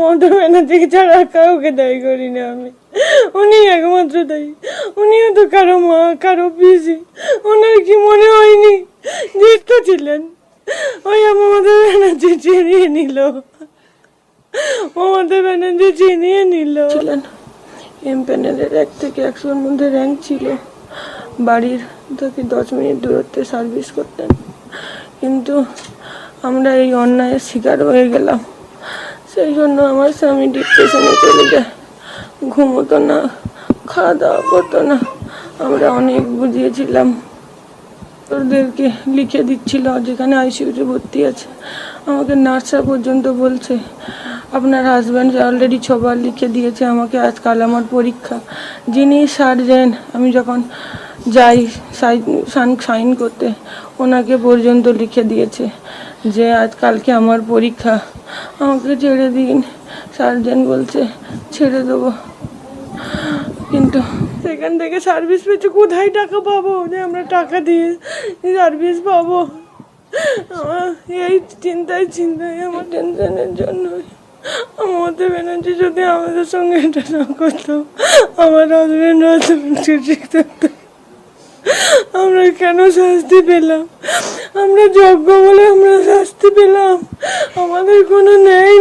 মমতা ব্যানার্জি ছাড়া কাউকে দায়ী করি না আমি। উনি একমাত্র দায়ী। উনিও তো কারও মা কারও পিসি। ওনার কি মনে হয়নি? জিততে ছিলেন। ওই মমতা ব্যানার্জি চিনিয়ে নিল। মমতা ব্যানার্জি চিনিয়ে নিল। ছিলেন। এম প্যানেলের এক থেকে একশোর মধ্যে র্যাঙ্ক ছিল। বাড়ির থেকে দশ মিনিট দূরত্বে সার্ভিস করতেন। কিন্তু আমরা এই অন্যায়ের শিকার হয়ে গেলাম। সেই জন্য আমার স্বামী ডিপ্রেশনে চলে যায়। ঘুমোতো না খাওয়া দাওয়া করতো না। আমরা অনেক বুঝিয়েছিলাম। ওদেরকে লিখে দিচ্ছিল, যেখানে আইসিইউতে ভর্তি আছে। আমাকে নার্সরা পর্যন্ত বলছে, আপনার হাজব্যান্ড অলরেডি ছবার লিখে দিয়েছে আমাকে আজকাল আমার পরীক্ষা। যিনি সার্জেন, আমি যখন যাই সাইন সাইন করতে। ওনাকে পর্যন্ত লিখে দিয়েছে যে, আজ কালকে আমার পরীক্ষা। আমাকে ছেড়ে দিন। সার্জেন বলছে, ছেড়ে দেবো। কিন্তু সেখান থেকে সার্ভিস পেয়েছে, কোথায় টাকা পাবো? যে আমরা টাকা দিয়ে সার্ভিস পাবো। এই চিন্তায় চিন্তায়, আমার টেনশনের জন্য। মমতা ব্যানার্জি যদি আমাদের সঙ্গে এটা না করতো, আমার হাজবেন্ড হয়তো থাকতো আমরা কেন শাস্তি পেলাম? আমরা যজ্ঞ বলে আমরা শাস্তি পেলাম। আমাদের কোনো ন্যায়